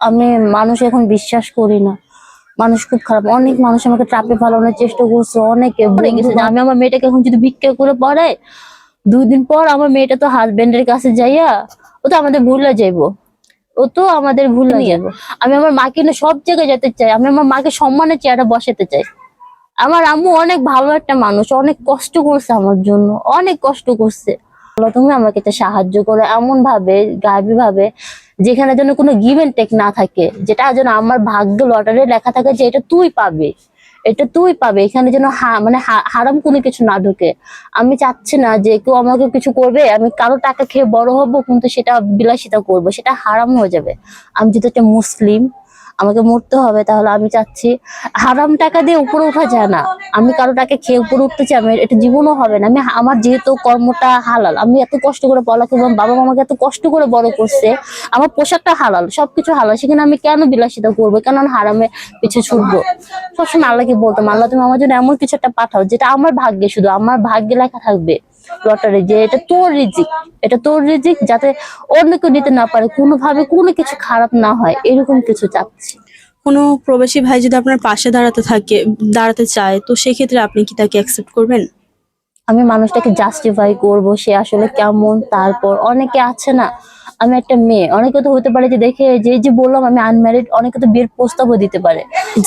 আমি মানুষ এখন বিশ্বাস করি না। মানুষ খুব খারাপ। অনেক মানুষ আমাকে ট্রাপে ফালানোর চেষ্টা করছে অনেকে বলে গেছে। আমি আমার মেয়েটাকে এখন যদি ভিক্ষা করে পড়াই দুই দিন পর আমার মেয়েটা তো হাজবেন্ডের কাছে যাইয়া ও তো আমাদের ভুলে যাইবো। ও তো আমাদের ভুলে যাব আমি আমার মাকে নিয়ে সব জায়গায় যেতে চাই। আমি আমার মাকে সম্মানের চেয়ারে বসাতে চাই। আমার আম্মু অনেক ভালো একটা মানুষ অনেক কষ্ট করছে আমার জন্য অনেক কষ্ট করছে। তুমি আমাকে সাহায্য করো। এমন ভাবে গাবি ভাবে যেখানে যেন কোনো গিভ অ্যান্ড টেক না থাকে, যেটা যেন আমার ভাগ্য লটারে লেখা থাকে যে এটা তুই পাবে, এটা তুই পাবে, এখানে যেন মানে হারাম কোনো কিছু না ঢুকে। আমি চাচ্ছি না যে কেউ আমাকে কিছু করবে, আমি কারও টাকা খেয়ে বড় হব, কিন্তু সেটা বিলাসিতা করব, সেটা হারাম হয়ে যাবে। আমি যেহেতু একটা মুসলিম আমাকে মরতে হবে, তাহলে আমি চাচ্ছি হারাম টাকা দিয়ে উপরে উঠা যায় না। আমি কারও টাকা খেয়ে উপরে উঠতে চাই, আমি এটা জীবনও হবে না। আমি আমার যেহেতু কর্মটা হালাল, আমি এত কষ্ট করে পড়ালেখা করলাম, বাবা মা আমাকে এত কষ্ট করে বড় করছে, আমার পোশাকটা হালাল, সবকিছু হালাল, সেখানে আমি কেন বিলাসিতা করব? কেন হারামে পিছিয়ে ছুটবো? সবসময় আল্লাহকে বলতাম, আল্লাহ তুমি আমার জন্য এমন কিছু একটা পাঠাও, যেটা আমার ভাগ্যে শুধু, আমার ভাগ্যে লেখা থাকবে। লটারি যে এটা তোর রিজিক এটা তোর রিজিক যাতে অন্য কেউ নিতে না পারে কোনোভাবে কোনো কিছু খারাপ না হয় এরকম কিছু চাচ্ছি। কোনো প্রবাসী ভাই যদি আপনার পাশে দাঁড়াতে থাকে দাঁড়াতে চায় তো সেক্ষেত্রে আপনি কি তাকে অ্যাকসেপ্ট করবেন? আমি মানুষটাকে জাস্টিফাই করব সে আসলে কেমন তারপর অনেকে আছে না আমি একটা মেয়ে অনেকে তো হতে পারে যে দেখে যে যে বললাম আমি আনম্যারিড অনেকে তো বিয়ের প্রস্তাবও দিতে পারে।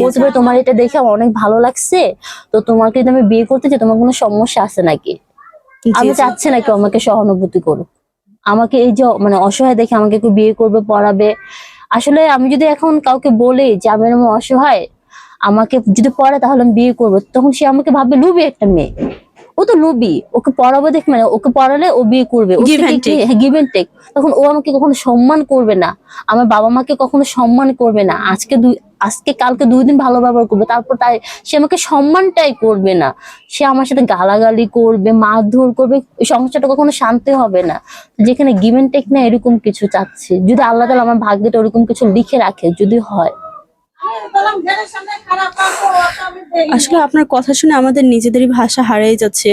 বলতে পারে তোমার এটা দেখে আমার অনেক ভালো লাগছে তো তোমাকে যদি আমি বিয়ে করতে চাই তোমার কোনো সমস্যা আছে নাকি? আমি। চাচ্ছি না কেউ আমাকে সহানুভূতি করুক। আমাকে এই যে মানে অসহায় দেখে আমাকে কেউ বিয়ে করবে পড়াবে। আসলে আমি যদি এখন কাউকে বলি যে আমি এরকম অসহায় আমাকে যদি পড়ে তাহলে আমি বিয়ে করব তখন সে আমাকে ভাববে লুবি একটা মেয়ে। ও তো লুবি ওকে পড়াবো দেখ মানে ওকে পড়ালে ও বিয়ে করবে। Give and take. Give and take তখন ও আমাকে কখনো সম্মান করবে না। আমার বাবা মাকে কখনো সম্মান করবে না। আজকে দুই আজকে কালকে দুই দিন ভালো ব্যবহার করবে তারপর তাই সে আমাকে সম্মানটাই করবে না। সে আমার সাথে গালাগালি করবে মারধর করবে সংসারটা কখনো শান্তি হবে না। যেখানে গিভেন টেক না এরকম কিছু চাচ্ছি। যদি আল্লাহ তালা আমার ভাগ্যটা ওরকম কিছু লিখে রাখে যদি হয় আসলে আপনার কথা শুনে আমাদের নিজেদেরই ভাষা হারিয়ে যাচ্ছে।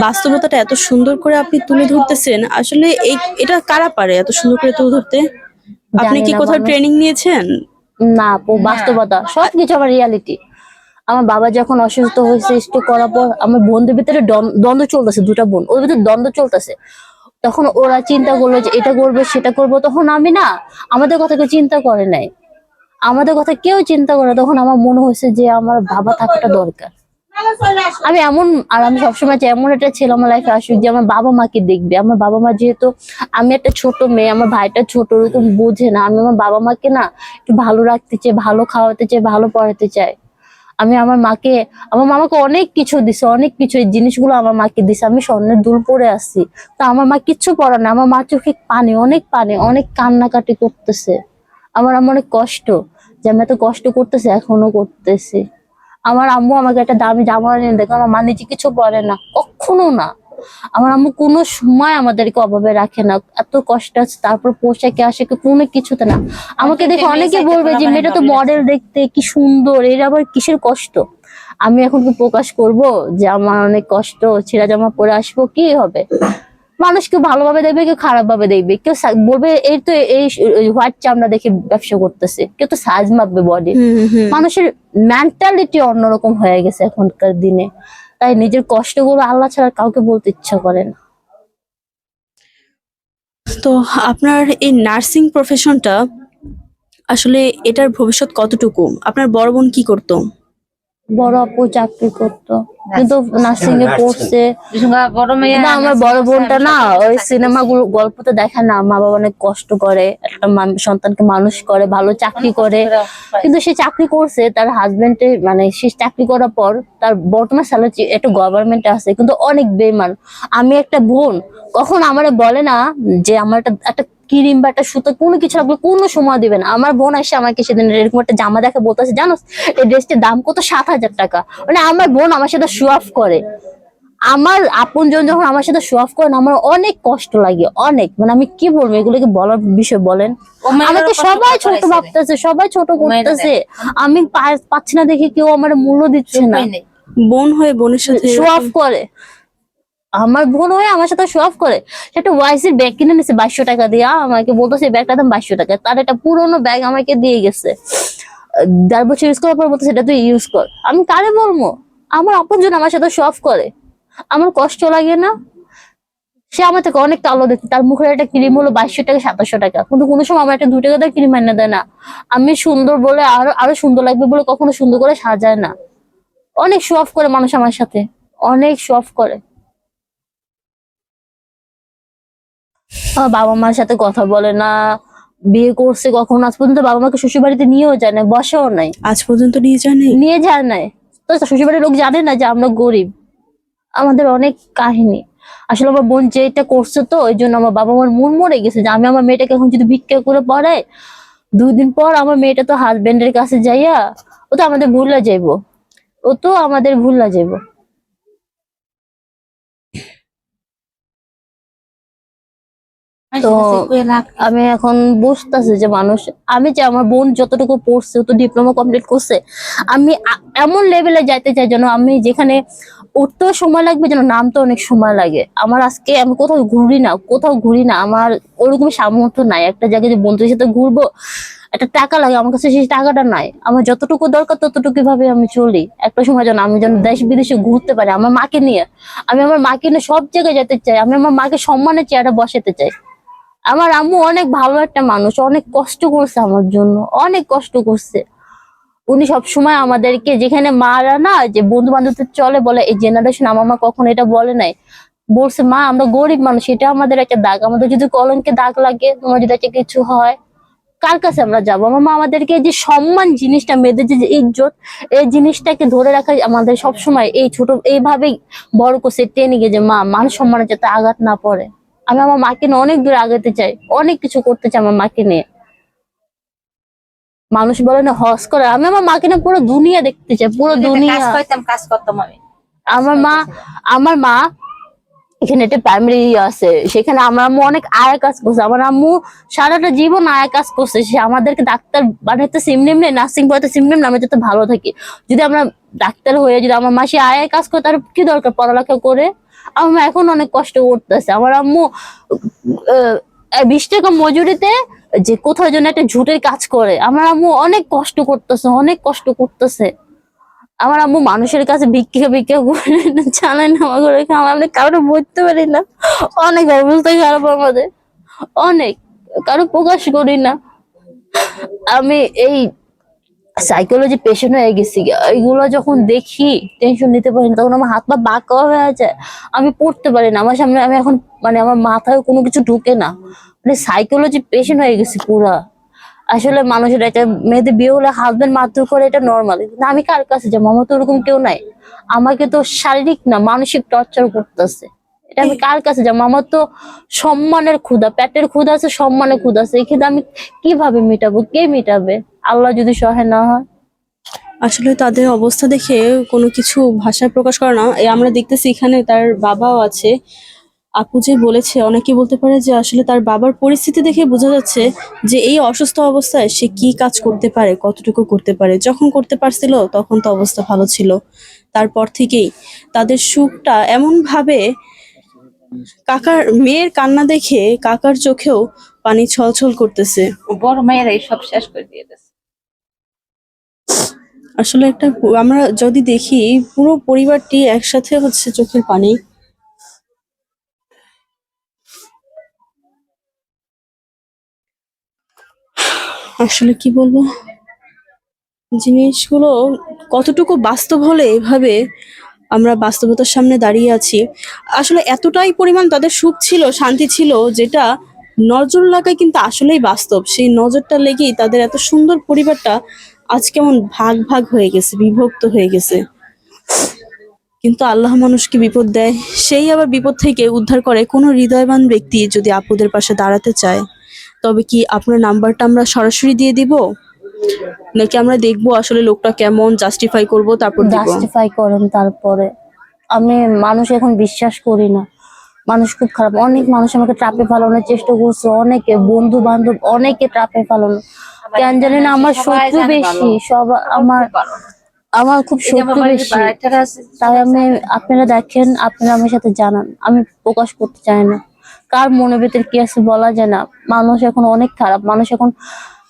বাস্তবতাটা এত সুন্দর করে আপনি তুলে ধরতেছেন। আসলে এই এটা কারা পারে এত সুন্দর করে তুলে ধরতে? আপনি কি কোথাও ট্রেনিং নিয়েছেন? না আপু বাস্তবতা সবকিছু আমার রিয়ালিটি আমার বাবা যখন অসুস্থ হয়েছে স্ট্রোক করার পর আমার বোনদের ভিতরে দ্বন্দ্ব- দ্বন্দ্ব চলতেছে দুটা বোন ওর ভিতরে দ্বন্দ্ব চলতেছে। তখন ওরা চিন্তা করল যে এটা করবে সেটা করব তখন আমি না আমাদের কথা কেউ চিন্তা করে নাই। আমাদের কথা কেউ চিন্তা করে তখন আমার মনে হয়েছে যে আমার বাবা থাকাটা দরকার। আমি এমন, আর আমি সবসময় এমন একটা ছেলে আমার লাইফে আসুক যে আমার বাবা মাকে দেখবে। আমার বাবা মা যেহেতু আমি একটা ছোট মেয়ে, আমার ভাইটা ছোট, ওরকম বোঝে না। আমি আমার বাবা মাকে না একটু ভালো রাখতে চাই, ভালো খাওয়াতে চাই, ভালো পড়াতে চাই। আমি আমার মাকে, আমার মামাকে অনেক কিছু দিছে, অনেক কিছু। এই জিনিসগুলো আমার মাকে দিছে। আমি স্বর্ণের দুল পরে আসছি তো আমার মা কিচ্ছু পড়ে না। আমার মা চোখে পানি, অনেক পানি, অনেক কান্নাকাটি করতেছে। আমার আমার অনেক কষ্ট যে আমি এত কষ্ট করতেছি এখনও করতেছি। আমার আম্মু আমাকে একটা দামি জামা এনে দেখো আমার মা নিজে কিছু বলে না কখনো না। আমার আম্মু কোনো সময় আমাদেরকে অভাবে রাখে না এত কষ্ট আছে তারপর পোশাকে আসে কোনো কিছুতে না। আমাকে দেখে অনেকে বলবে যে মেয়েটা তো মডেল দেখতে কি সুন্দর এর আবার কিসের কষ্ট? আমি এখন কি প্রকাশ করব যে আমার অনেক কষ্ট ছিঁড়া জামা পরে আসব কি হবে? মানুষ কেউ ভালোভাবে দেখবে কেউ খারাপ ভাবে দেখবে। কেউ বলবে এই তো এই হোয়াইট চামড়া দেখে ব্যবসা করতেছে। কেউ তো সাইজ মাপবে বডি। মানুষের মেন্টালিটি অন্যরকম হয়ে গেছে এখনকার দিনে। তাই নিজের কষ্টগুলো আল্লাহ ছাড়া কাউকে বলতে ইচ্ছা করে না। তো আপনার এই নার্সিং প্রফেশনটা আসলে এটার ভবিষ্যৎ কতটুকু? আপনার বড় বোন কি করতো? বড় আপু চাকরি করতো। কিন্তু নার্সিং। এ পড়ছে বড় মেয়ে আমার বড় বোনটা না ওই সিনেমা গুলো গল্পতে দেখায় না মা বাবা অনেক কষ্ট করে একটা সন্তানকে মানুষ করে ভালো চাকরি করে। কিন্তু সে চাকরি করছে তার হাজবেন্ডে মানে সে চাকরি করার পর তার বর্তমান স্যালারি একটা গভর্নমেন্ট আছে কিন্তু অনেক বেমান আমি একটা বোন কখন আমার বলে না যে আমার একটা একটা ক্রিম বা একটা সুতো কোনো কিছু লাগলে কোনো সময় দিবে না। আমার বোন এসে আমাকে সেদিন এরকম একটা জামা দেখে বলতেছে জানো এই ড্রেসটির দাম কত? সাত হাজার টাকা। মানে আমার বোন আমার সাথে শো অফ করে। আমার আপনজন যখন আমার সাথে শো অফ করে না আমার অনেক কষ্ট লাগে অনেক। মানে আমি কি বলব এগুলোকে বলার বিষয় বলেন? আমাকে সবাই ছোট ভাবতেছে সবাই ছোট করতেছে। আমি পাচ্ছি না দেখে কেউ আমার মূল্য দিচ্ছে না। বোন হয়ে বোনের সাথে শো অফ করে। আমার বোন হয়ে আমার সাথে শো অফ করে। সে একটা ওয়াইসের ব্যাগ কিনে নিছে বাইশশো টাকা দিয়ে। আমাকে বলতেছে ব্যাগটার দাম বাইশশো টাকা। তার একটা পুরোনো ব্যাগ আমাকে দিয়ে গেছে। দেড় বছর ইউজ করার পর বলতে সেটা তুই ইউজ কর। আমি কারে বলব? আমার আপনজন আমার সাথে অফ করে। আমার কষ্ট লাগে না। সে আমার থেকে অনেক কালো দেখতে। তার মুখের একটা ক্রিম হলো বাইশশো টাকা, সাতাশশো টাকা। কিন্তু কোনো সময় আমার একটা দু টাকা ক্রিম এনে দেয় না। আমি সুন্দর বলে আরও আরও সুন্দর লাগবে বলে কখনো সুন্দর করে সাজায় না। অনেক অফ করে মানুষ আমার সাথে। অনেক অফ করে। বাবা মার সাথে কথা বলে না। বিয়ে করছে কখন? আজ পর্যন্ত বাবা মাকে শ্বশুর বাড়িতে নিয়েও যায় না বসেও নাই। আজ পর্যন্ত নিয়ে জানি নিয়ে যায় নাই। তো শ্বশুর বাড়ির লোক জানে না যে আমরা গরিব। আমাদের অনেক কাহিনী। আসলে আমার বোন যেটা করছে তো ওই জন্য আমার বাবা মার মন মরে গেছে যে আমি আমার মেয়েটাকে এখন যদি ভিক্ষা করে পড়াই দুই দিন পর আমার মেয়েটা তো হাজবেন্ডের কাছে যাইয়া ও তো আমাদের ভুলা যাইবো। ও তো আমাদের ভুলা যাইবো। তো আমি এখন বুঝতেছি যে মানুষ আমি যে আমার বোন যতটুকু পড়ছে তো ডিপ্লোমা কমপ্লিট করছে আমি এমন লেভেলে যাইতে চাই যেন আমি যেখানে উঠতেও সময় লাগবে যেন নামতে অনেক সময় লাগে। আমার আজকে আমি কোথাও ঘুরি না কোথাও ঘুরি না আমার ওরকম সামর্থ্য নাই। একটা জায়গায় যে বন্ধুদের সাথে ঘুরবো একটা টাকা লাগে আমার কাছে সেই টাকাটা নাই। আমার যতটুকু দরকার ততটুকু ভাবে আমি চলি। একটা সময় যেন আমি যেন দেশ বিদেশে ঘুরতে পারি আমার মাকে নিয়ে। আমি আমার মাকে নিয়ে সব জায়গায় যেতে চাই আমি আমার মাকে সম্মানের চেয়ারে বসাতে চাই। আমার আম্মু অনেক ভালো একটা মানুষ, অনেক কষ্ট করছে আমার জন্য, অনেক কষ্ট করছে। উনি সব সময় আমাদেরকে যেখানে মারা না, যে বন্ধু বান্ধবদের চলে বলে, এই জেনারেশন আমার মা কখনো এটা বলে নাই। বলছে, মা, আমরা গরিব মানুষ, এটা আমাদের একটা দাগ। আমাদের যদি কলঙ্কে দাগ লাগে, তোমার যদি একটা কিছু হয়, কার কাছে আমরা যাব? আমার মা আমাদেরকে যে সম্মান জিনিসটা, মেয়েদের যে ইজ্জত, এই জিনিসটাকে ধরে রাখা আমাদের সব সময় এই ছোট, এইভাবেই বড় করছে, টেনে গিয়ে যে, মা, মান সম্মানের যাতে আঘাত না পড়ে। আমি আমার মাকে নিয়ে অনেক দূর আগাতে চাই। অনেক কিছু করতে চাই আমার মাকে নিয়ে। মানুষ বলে না হস করে। আমি আমার মাকে নিয়ে পুরো দুনিয়া দেখতে চাই পুরো দুনিয়া। কাজ করতাম কাজ করতাম আমি। আমার মা আমার মা এখানে একটা প্রাইমারি আছে। সেখানে আমার আম্মু অনেক আয়া কাজ করছে। আমার আম্মু সারাটা জীবন আয়া কাজ করছে। সে আমাদেরকে ডাক্তার বানাইতে সিমনি এমনি নার্সিং পড়াতে সিমনি এমনি। আমরা যাতে ভালো থাকি। যদি আমরা ডাক্তার হয়ে যদি আমার মাসি আয়া কাজ করে তার কি দরকার? পড়ালেখা করে। আমার এখন অনেক কষ্ট করতেছে। আমার আম্মু বিশ টাকা মজুরিতে যে কোথাও যেন একটা ঝুটের কাজ করে। আমার আম্মু অনেক কষ্ট করতেছে, অনেক কষ্ট করতেছে। আমার আম্মু মানুষের কাছে ভিক্ষা ভিক্ষা করে না আমার ঘরে খাওয়া আমরা কারও বলতে পারি না। অনেক অবস্থা খারাপ আমাদের। অনেক, কারও প্রকাশ করি না। আমি এই সাইকোলজি পেশেন্ট হয়ে গেছি। এইগুলো যখন দেখি টেনশন নিতে পারি না, তখন আমার হাত পা বাঁকা হয়ে যায় আমি পড়তে পারি না, আমার সামনে আমি এখন মানে আমার মাথায় কোনো কিছু ঢুকে না। মানে সাইকোলজি পেশেন্ট হয়ে গেছি পুরা। আসলে মানুষের একটা মেয়েদের বিয়ে হলে হাজবেন্ড মারধর করে এটা নর্মাল কিন্তু আমি কার কাছে যাব? আমার তো ওরকম কেউ নাই। আমাকে তো শারীরিক না, মানসিক টর্চার করতেছে। এটা আমি কার কাছে যাব? আমার তো সম্মানের ক্ষুধা, পেটের ক্ষুধা আছে, সম্মানের ক্ষুধা আছে। এই ক্ষুধা আমি কীভাবে মেটাবো? কে মেটাবে? আল্লাহ যদি সহায় না হয়? আসলে তাদের অবস্থা দেখে কোনো কিছু ভাষায় প্রকাশ করে না। এই আমরা দেখতেছি এখানে তার বাবাও আছে। আপু যে বলেছে অনেকে বলতে পারে যে আসলে তার বাবার পরিস্থিতি দেখে বোঝা যাচ্ছে যে এই অসুস্থ অবস্থায় সে কি কাজ করতে পারে কতটুকু করতে পারে। যখন করতে পারছিল তখন তো অবস্থা ভালো ছিল। তারপর থেকেই তাদের সুখটা এমন ভাবে কাকার মেয়ের কান্না দেখে কাকার চোখেও পানি ছলছল করতেছে। বড় মেয়েরা সব শেষ করে দিয়ে আসলে একটা আমরা যদি দেখি পুরো পরিবারটি একসাথে হচ্ছে চোখের পানি। আসলে কি বলব? জিনিসগুলো কতটুকু বাস্তব হলে এভাবে আমরা বাস্তবতার সামনে দাঁড়িয়ে আছি। আসলে এতটাই পরিমাণ তাদের সুখ ছিল, শান্তি ছিল, যেটা নজর লাগায় কিন্তু আসলেই বাস্তব। সেই নজরটা লেগেই তাদের এত সুন্দর পরিবারটা আজ কেমন ভাগ ভাগ হয়ে গেছে, বিভক্ত হয়ে গেছে। কিন্তু আল্লাহ মানুষকে বিপদ দেয়, সেই আবার বিপদ থেকে উদ্ধার করে কোনো হৃদয়বান ব্যক্তি যদি আপুদের পাশে দাঁড়াতে চায়, তবে কি আপনার নাম্বারটা আমরা সরাসরি দিয়ে দিব? নাকি আমরা দেখব আসলে লোকটা কেমন জাস্টিফাই করব, তারপর জাস্টিফাই করেন তারপরে। আমি মানুষ এখন বিশ্বাস করি না। মানুষ খুব খারাপ। অনেক মানুষ আমাকে ট্রাপে ফালানোর চেষ্টা করছে, অনেকে বন্ধু বান্ধব অনেকে ট্রাপে ফালানো। কেন জানি না আমার শত্রু বেশি। সব আমার আমার খুব বাড়ির বেশি। তাই আমি আপনারা দেখেন আপনারা আমার সাথে জানান। আমি প্রকাশ করতে চাই না। কার মনের ভিতরে কি আছে বলা যায় না। মানুষ এখন অনেক খারাপ। মানুষ এখন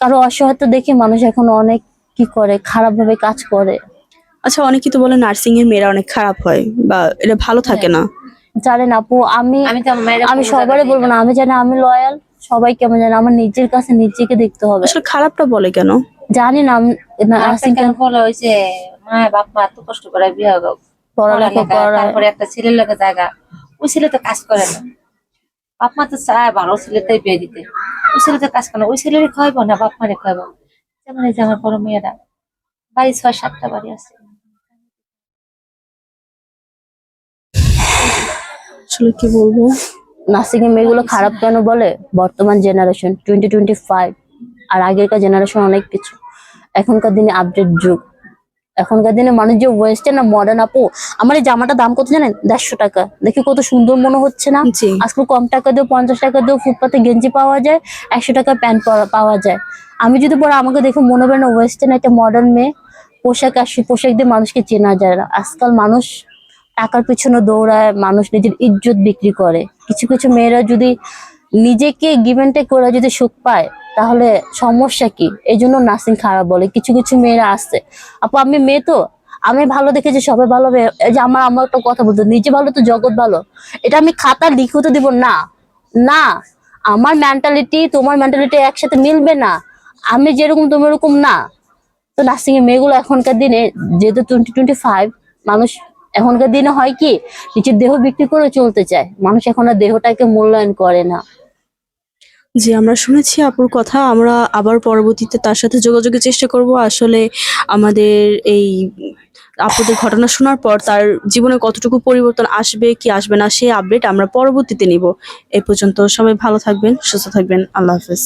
কারও অসহায়তা দেখে মানুষ এখন অনেক কি করে খারাপ ভাবে কাজ করে। আচ্ছা অনেকেই তো বলে নার্সিং এর মেয়েরা অনেক খারাপ হয় বা এটা ভালো থাকে না। জানেন আপু আমি আমি সবারই বলব না। আমি জানি আমি লয়াল সবাই কেমন জানি আমার নিজের কাছে নিজেকে দেখতে হবে। আসলে খারাপটা বলে কেন? জানি না আমি নার্সিং কেন? বলে? হয়েছে মা বাপ মা এত কষ্ট করে বিয়ে হবে পড়ালেখা করা তারপরে একটা ছেলের লোকের জায়গা ওই ছেলে তো কাজ করে না। বাপ মা তো চায় ভালো ছেলেটাই বিয়ে দিতে। ওই ছেলে তো কাজ করে না ওই ছেলের খাওয়াবো না বাপ মারে খাওয়াবো যেমন এই যে আমার বড় মেয়েরা বাড়ি ছয় সাতটা বাড়ি আছে। আসলে কি বলব? নার্সিং এর মেয়েগুলো খারাপ কেন বলে? বর্তমান জেনারেশন টোয়েন্টি টোয়েন্টি ফাইভ আর আগেরকার জেনারেশন অনেক কিছু। এখনকার দিনে আপডেট যুগ। এখনকার দিনে মানুষ যে ওয়েস্টার্ন না মডার্ন আপু আমার এই জামাটা দাম কত জানেন? দেড়শো টাকা। দেখি কত সুন্দর মনে হচ্ছে না? জি। আজকাল কম টাকা দিয়েও পঞ্চাশ টাকা দিয়েও ফুটপাতে গেঞ্জি পাওয়া যায় একশো টাকা প্যান্ট পাওয়া যায়। আমি যদি পরে আমাকে দেখে মনে হবে না ওয়েস্টার্ন একটা মডার্ন মেয়ে। পোশাক আসি পোশাক দিয়ে মানুষকে চেনা যায় না। আজকাল মানুষ টাকার পিছনে দৌড়ায় মানুষ নিজের ইজ্জত বিক্রি করে। কিছু কিছু মেয়েরা যদি নিজেকে গিভেন্টে করে যদি সুখ পায়, তাহলে সমস্যা কি? এই জন্য নার্সিং খারাপ বলে। কিছু কিছু মেয়েরা আসছে। আপু, আমি মেয়ে তো। আমি ভালো দেখেছি, সবাই ভালো। এই যে আমার আমার একটা কথা বলতো, নিজে ভালো তো জগৎ ভালো। এটা আমি খাতা লিখে তো দিব না। না, আমার মেন্টালিটি তোমার মেন্টালিটি একসাথে মিলবে না। আমি যেরকম তুমি এরকম না। তো নার্সিং এর মেয়েগুলো এখনকার দিনে, যেহেতু টোয়েন্টি টোয়েন্টি ফাইভ মানুষ এখনকার দিনে হয় কি নিজের দেহ বিক্রি করে চলতে চায়। মানুষ এখন আর দেহটাকে মূল্যায়ন করে না। জি, আমরা শুনেছি আপুর কথা, আমরা আবার পরবর্তীতে তার সাথে যোগাযোগের চেষ্টা করব। আসলে আমাদের এই আপুদের ঘটনা শোনার পর তার জীবনে কতটুকু পরিবর্তন আসবে, কি আসবে না, সেই আপডেট আমরা পরবর্তীতে নিব। এই পর্যন্ত সবাই ভালো থাকবেন, সুস্থ থাকবেন। আল্লাহ হাফেজ।